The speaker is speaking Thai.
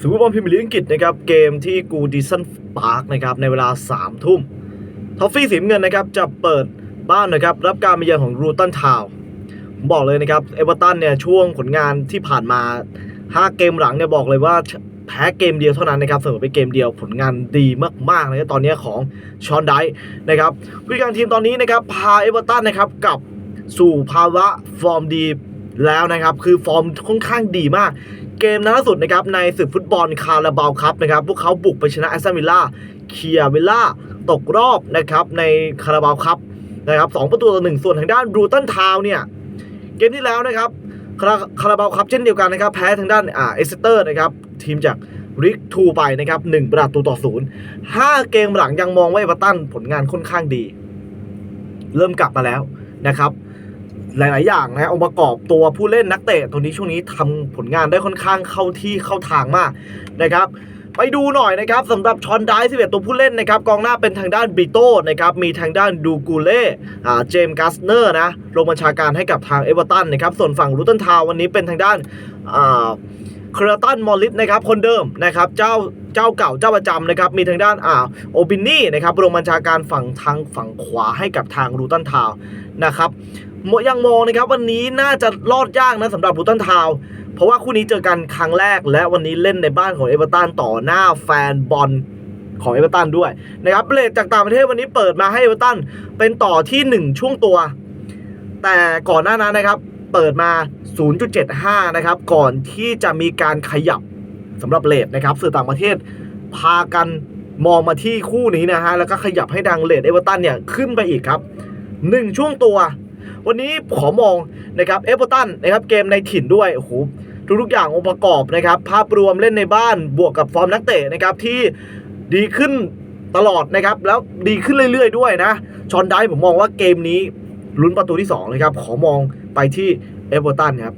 ซูเปอร์บอลพรีเมียร์ลีกอังกฤษนะครับเกมที่กูดิสันพาร์คนะครับในเวลา 3 ทุ่มทอฟฟี่สีเงินนะครับจะเปิดบ้านนะครับรับการมาเยือนของรูตันทาวผมบอกเลยนะครับเอเวอร์ตันเนี่ยช่วงผลงานที่ผ่านมา 5 เกมหลังเนี่ยบอกเลยว่าแพ้เกมเดียวเท่านั้นนะครับเสมอไปเกมเดียวผลงานดีมากๆเลยตอนนี้ของชอนไดนะครับผู้การทีมตอนนี้นะครับพาเอเวอร์ตันนะครับกลับสู่ภาวะฟอร์มดีแล้วนะครับ คือฟอร์มค่อนข้างดีมาก เกมล่าสุดนะครับในศึกฟุตบอลคาราบาวครับนะครับพวกเขาบุกไปชนะแอสตันวิลล่าเคียร์วิลล่าตกรอบนะครับในคาราบาวครับนะครับสองประตูต่อหนึ่งส่วนทางด้านรูตันทาวเนี่ยเกมที่แล้วนะครับคาราคาราบาวครับเช่นเดียวกันนะครับแพ้ทางด้านอ่าเอสเตอร์นะครับทีมจากริกทูไปนะครับหนึ่งประตูต่อศูนย์ห้าเกมหลังยังมองว่าเอเวอร์ตันผลงานค่อนข้างดี เริ่มกลับมาแล้วนะครับ หลาย ๆ อย่างนะองค์ประกอบตัวผู้เล่นนักเตะตัวนี้ช่วงนี้ทำผลงานได้ค่อนข้างเข้าที่เข้าทางมากนะครับไปดูหน่อยนะครับสำหรับชอนไดสิเตัวผู้เล่นนะครับกองหน้าเป็นทางด้านบิโต้นะครับมีทางด้านดูกูเล่อ่าเจมส์กัสเนอร์นะลงบัญชาการให้กับทางเอเวอร์ตันนะครับส่วนฝั่งรูตันทาววันนี้เป็นทางด้านอ่า เครตันมอลลิสนะครับคนเดิมนะครับเจ้าเจ้าเก่าเจ้าประจำนะครับมีทางด้านอ่าโอบินนี่นะครับลงบัญชาการฝั่งทางฝั่งขวาให้กับทางรูตันทาวนะครับโมยังมองนะครับวันนี้น่าจะรอดยากนะสำหรับบูตันทาวเพราะว่าคู่นี้เจอกันครั้งแรก และวันนี้เล่นในบ้านของเอเวอร์ตันต่อหน้าแฟนบอลของเอเวอร์ตันด้วยนะครับเบรกจากต่างประเทศวันนี้เปิดมาให้เอเวอร์ตันเป็นต่อที่ 1 ช่วงตัว แต่ก่อนหน้านั้นนะครับ เปิดมา 0.75 นะครับ ก่อนที่จะมีการขยับสำหรับเลทนะครับ สื่อต่างประเทศพากันมองมาที่คู่นี้นะฮะ แล้วก็ขยับให้ดังเลทเอเวอร์ตันเนี่ย ขึ้นไปอีกครับหนึ่งช่วงตัว วันนี้ขอมองนะครับเอเวอร์ตันนะครับเกมในถิ่นด้วยโอ้โหทุกๆอย่างองค์ประกอบนะครับ ภาพรวมเล่นในบ้านบวกกับฟอร์มนักเตะนะครับที่ดีขึ้นตลอดนะครับ แล้วดีขึ้นเรื่อยๆด้วยนะ ชอนไดผมมองว่าเกมนี้ ลุ้นประตูที่2นะครับขอมองไปที่เอเวอร์ตันครับ